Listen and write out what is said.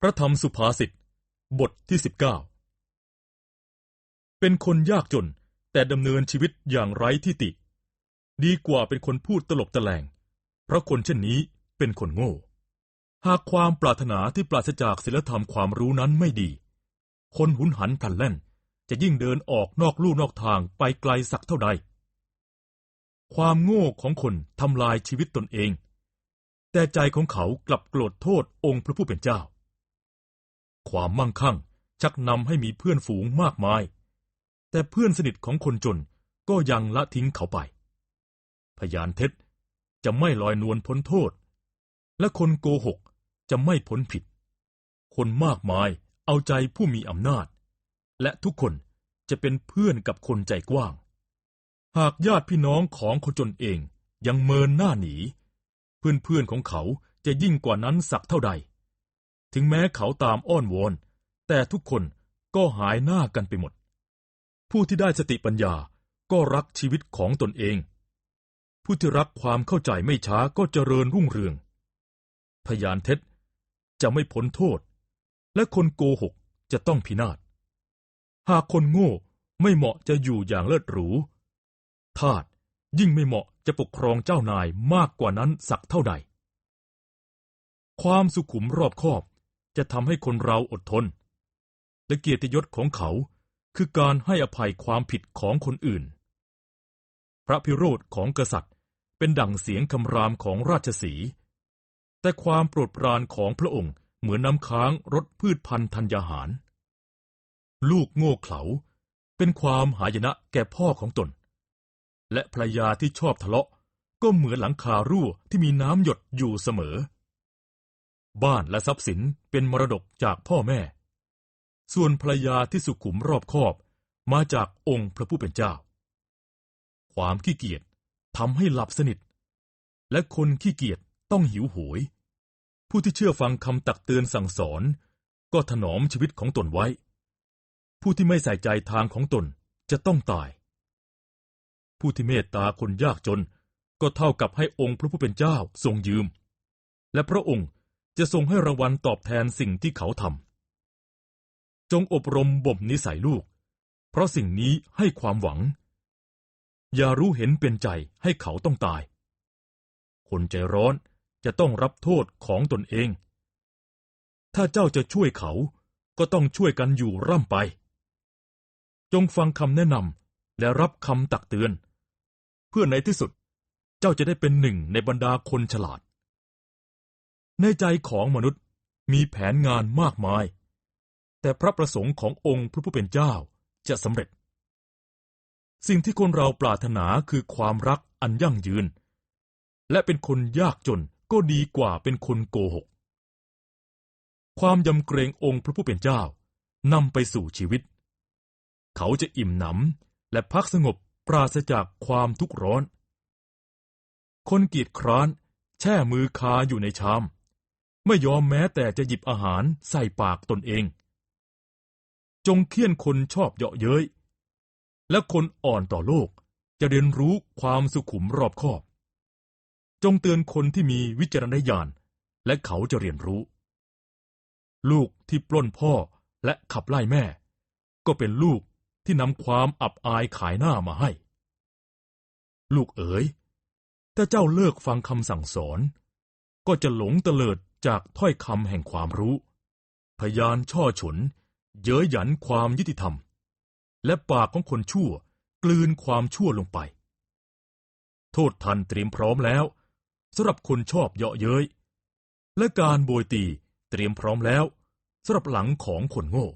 พระธรรมสุภาษิต บทที่สิบเก้า เป็นคนยากจนแต่ดำเนินชีวิตอย่างไร้ที่ติ ดีกว่าเป็นคนพูดตลบตะแลง เพราะคนเช่นนี้เป็นคนโง่ หากความปรารถนาที่ปราศจากศีลธรรมความรู้นั้นไม่ดี คนหุนหันพลันแล่น จะยิ่งเดินออกนอกลู่นอกทางไปไกลสักเท่าใด ความโง่ของคนทำลายชีวิตตนเอง แต่ใจของเขากลับโกรธโทษองค์พระผู้เป็นเจ้า ความมั่งคั่ง ชักนำให้มีเพื่อนฝูงมากมาย แต่เพื่อนสนิทของคนจนก็ยังละทิ้งเขาไป พยานเท็จจะไม่ลอยนวลพ้นโทษ และคนโกหกจะไม่พ้นผิด คนมากมายเอาใจผู้มีอำนาจ และทุกคนจะเป็นเพื่อนกับคนใจกว้าง หากญาติพี่น้องของคนจนเองยังเมินหน้าหนี เพื่อนๆของเขาจะยิ่งกว่านั้นสักเท่าใด ถึงแม้เขาตามอ้อนวอน แต่ทุกคนก็หายหน้ากันไปหมด ผู้ที่ได้สติปัญญาก็รักชีวิตของตนเอง ผู้ที่รักความเข้าใจไม่ช้าก็เจริญรุ่งเรือง พยานเท็จจะไม่พ้นโทษ และคนโกหกจะต้องพินาศ หากคนโง่ไม่เหมาะจะอยู่อย่างเลิศหรู ทาสยิ่งไม่เหมาะจะปกครองเจ้านายมากกว่านั้นสักเท่าใด ความสุขุมรอบคอบ จะทำให้คนเราอดทน และเกียรติยศของเขาคือการให้อภัยความผิดของคนอื่น พระพิโรธของกษัตริย์เป็นดั่งเสียงคำรามของราชสี แต่ความโปรดปรานของพระองค์เหมือนน้ำค้างรดพืชพันธุ์ธัญญาหาร ลูกโง่เขลาเป็นความหายนะแก่พ่อของตน และภรรยาที่ชอบทะเลาะก็เหมือนหลังคารั่วที่มีน้ำหยดอยู่เสมอ บ้านและทรัพย์สินเป็นมรดกจากพ่อแม่ ส่วนภรรยาที่สุขุมรอบคอบมาจากองค์พระผู้เป็นเจ้า ความขี้เกียจทำให้หลับสนิท และคนขี้เกียจต้องหิวโหยผู้ที่เชื่อฟังคำตักเตือนสั่งสอน ก็ถนอมชีวิตของตนไว้ ผู้ที่ไม่ใส่ใจทางของตนจะต้องตาย ผู้ที่เมตตาคนยากจนก็เท่ากับให้องค์พระผู้เป็นเจ้าทรงยืม และพระองค์ จะทรงให้รางวัลตอบแทนสิ่งที่เขาทำ จงอบรมบ่มนิสัยลูก เพราะสิ่งนี้ให้ความหวัง อย่ารู้เห็นเป็นใจให้เขาต้องตาย คนใจร้อนจะต้องรับโทษของตนเอง ถ้าเจ้าจะช่วยเขาก็ต้องช่วยกันอยู่ร่ำไป จงฟังคำแนะนำและรับคำตักเตือน เพื่อในที่สุดเจ้าจะได้เป็นหนึ่งในบรรดาคนฉลาด ในใจของมนุษย์มีแผนงานมากมาย แต่พระประสงค์ขององค์พระผู้เป็นเจ้าจะสำเร็จ สิ่งที่คนเราปรารถนาคือความรักอันยั่งยืน และเป็นคนยากจนก็ดีกว่าเป็นคนโกหก ความยำเกรงองค์พระผู้เป็นเจ้านำไปสู่ชีวิต เขาจะอิ่มหนำและพักสงบปราศจากความทุกข์ร้อน คนกียจคร้านแช่มือคาอยู่ในชาม ไม่ยอมแม้แต่จะหยิบอาหารใส่ปากตนเอง จงเคี่ยนคนชอบเยาะเย้ย และคนอ่อนต่อโลกจะเรียนรู้ความสุขุมรอบคอบ จงเตือนคนที่มีวิจารณญาณ และเขาจะเรียนรู้ ลูกที่ปล้นพ่อและขับไล่แม่ ก็เป็นลูกที่นำความอับอายขายหน้ามาให้ ลูกเอ๋ยถ้าเจ้าเลิกฟังคำสั่งสอน ก็จะหลงเตลิด จากถ้อยคำแห่งความรู้ พยานช่อฉน เย้ยหยันความยุติธรรม และปากของคนชั่วกลืนความชั่วลงไป โทษทันเตรียมพร้อมแล้วสำหรับคนชอบเยาะเย้ยและการโบยตีเตรียมพร้อมแล้วสำหรับหลังของคนโง่